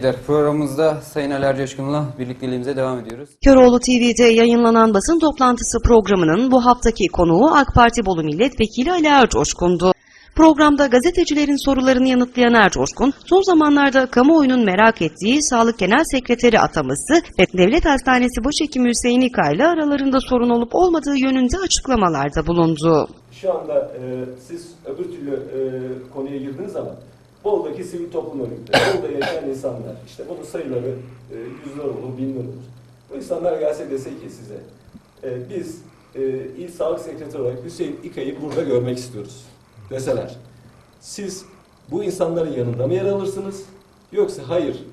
Programımızda Sayın Ali Ercoşkun'la birlikteliğimize devam ediyoruz. Köroğlu TV'de yayınlanan basın toplantısı programının bu haftaki konuğu AK Parti Bolu Milletvekili Ali Ercoşkun'du. Programda gazetecilerin sorularını yanıtlayan Ercoşkun, son zamanlarda kamuoyunun merak ettiği Sağlık Genel Sekreteri ataması ve Devlet Hastanesi Başhekimi Hüseyin İka ile aralarında sorun olup olmadığı yönünde açıklamalarda bulundu. Şu anda e, siz öbür türlü e, konuya girdiğiniz zaman Bolu'daki sivil toplum örgütleri, Bolu'da yaşayan insanlar, işte bunun sayıları e, yüzler olur, binler olur. Bu insanlar gelse dese ki size, e, biz e, İl Sağlık Sekreteri olarak Hüseyin İKa'yı burada görmek istiyoruz deseler. Siz bu insanların yanında mı yer alırsınız? Yoksa hayır,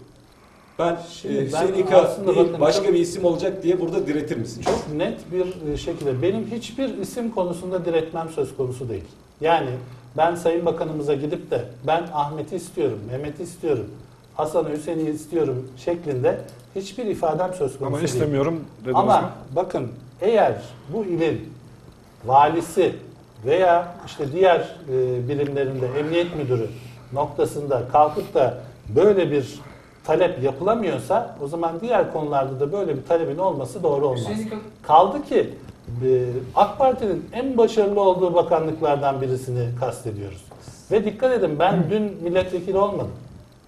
ben Şimdi e, ben Hüseyin İka aslında değil, bakın başka çok- bir isim olacak diye burada diretir misiniz? Çok net bir e, şekilde benim hiçbir isim konusunda diretmem söz konusu değil. Yani ben Sayın Bakanımıza gidip de ben Ahmet'i istiyorum, Mehmet'i istiyorum, Hasan'ı, Hüseyin'i istiyorum şeklinde hiçbir ifadem söz konusu Ama değil. istemiyorum dediniz Ama mi? bakın eğer bu ilin valisi veya işte diğer e, birimlerinde emniyet müdürü noktasında kalkıp da böyle bir talep yapılamıyorsa o zaman diğer konularda da böyle bir talebin olması doğru olmaz. Kaldı ki e, AK Parti'nin en başarılı olduğu bakanlıklardan birisini kastediyoruz. Ve dikkat edin ben dün milletvekili olmadım.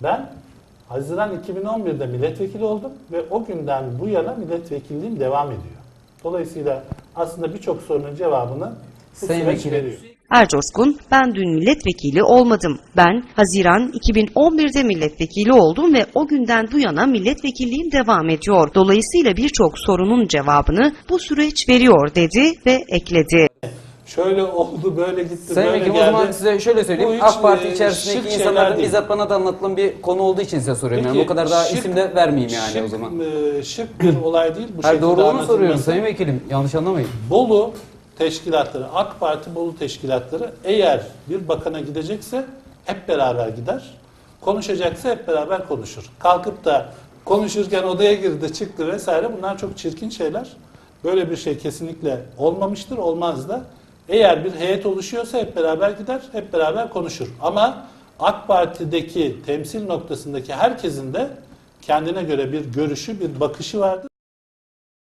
Ben Haziran 2011'de milletvekili oldum ve o günden bu yana milletvekilliğim devam ediyor. Dolayısıyla aslında birçok sorunun cevabını bu Sayın süreç veriyor. Ercoşkun, ben dün milletvekili olmadım. Ben Haziran 2011'de milletvekili oldum ve o günden bu yana milletvekilliğim devam ediyor. Dolayısıyla birçok sorunun cevabını bu süreç veriyor dedi ve ekledi. Şöyle oldu, böyle gitti, Sayın böyle Vekilim o geldi. zaman size şöyle söyleyeyim. Bu hiç, AK Parti e, içerisindeki şeyler insanlardan değil. bizzat bana da anlatılan bir konu olduğu için size soruyorum. yani Peki, o kadar daha şık- isim de vermeyeyim yani şık, o zaman. e, şık bir olay değil. Bu Hayır şekilde doğruluğunu soruyorum. Sayın Vekilim. Yanlış anlamayın. Bolu teşkilatları, AK Parti Bolu teşkilatları eğer bir bakana gidecekse hep beraber gider. Konuşacaksa hep beraber konuşur. Kalkıp da konuşurken odaya girdi, çıktı vesaire bunlar çok çirkin şeyler. Böyle bir şey kesinlikle olmamıştır, olmaz da. Eğer bir heyet oluşuyorsa hep beraber gider, hep beraber konuşur. Ama AK Parti'deki temsil noktasındaki herkesin de kendine göre bir görüşü, bir bakışı vardır.